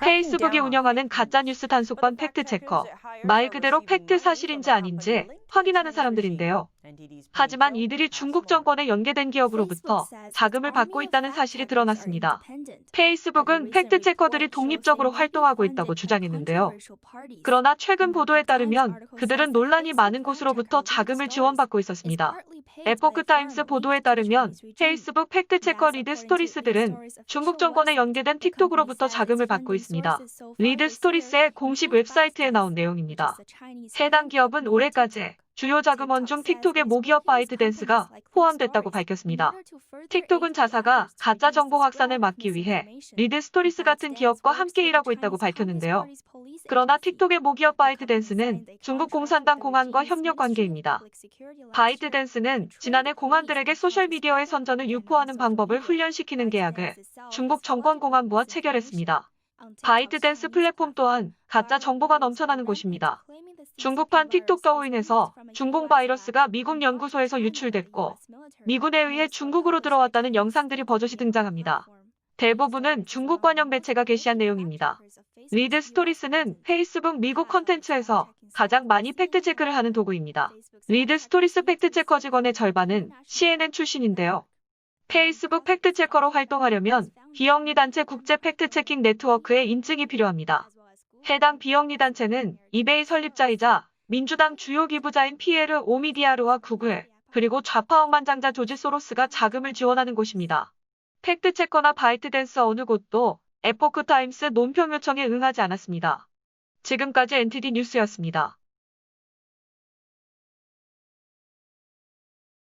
페이스북이 운영하는 가짜뉴스 단속반 팩트체커. 말 그대로 팩트 사실인지 아닌지 확인하는 사람들인데요. 하지만 이들이 중국 정권에 연계된 기업으로부터 자금을 받고 있다는 사실이 드러났습니다. 페이스북은 팩트체커들이 독립적으로 활동하고 있다고 주장했는데요. 그러나 최근 보도에 따르면 그들은 논란이 많은 곳으로부터 자금을 지원받고 있었습니다. 에포크타임스 보도에 따르면 페이스북 팩트체커 리드 스토리스들은 중국 정권에 연계된 틱톡 으로부터 자금을 받고 있습니다. 리드 스토리스의 공식 웹사이트에 나온 내용입니다. 해당 기업은 올해까지 주요 자금원 중 틱톡의 모기업 바이트댄스가 포함됐다고 밝혔습니다. 틱톡은 자사가 가짜 정보 확산을 막기 위해 리드 스토리스 같은 기업과 함께 일하고 있다고 밝혔는데요. 그러나 틱톡의 모기업 바이트댄스는 중국 공산당 공안과 협력 관계입니다. 바이트댄스는 지난해 공안들에게 소셜미디어의 선전을 유포하는 방법을 훈련시키는 계약을 중국 정권 공안부와 체결했습니다. 바이트댄스 플랫폼 또한 가짜 정보가 넘쳐나는 곳입니다. 중국판 틱톡 더우인에서 중공 바이러스가 미국 연구소에서 유출됐고 미군에 의해 중국으로 들어왔다는 영상들이 버젓이 등장합니다. 대부분은 중국 관영 매체가 게시한 내용입니다. 리드 스토리스는 페이스북 미국 컨텐츠에서 가장 많이 팩트체크를 하는 도구입니다. 리드 스토리스 팩트체커 직원의 절반은 CNN 출신인데요. 페이스북 팩트체커로 활동하려면 비영리 단체 국제 팩트체킹 네트워크의 인증이 필요합니다. 해당 비영리 단체는 이베이 설립자이자 민주당 주요 기부자인 피에르 오미디아르와 구글, 그리고 좌파 억만장자 조지 소로스가 자금을 지원하는 곳입니다. 팩트체커나 바이트댄스 어느 곳도 에포크타임스 논평 요청에 응하지 않았습니다. 지금까지 NTD 뉴스였습니다.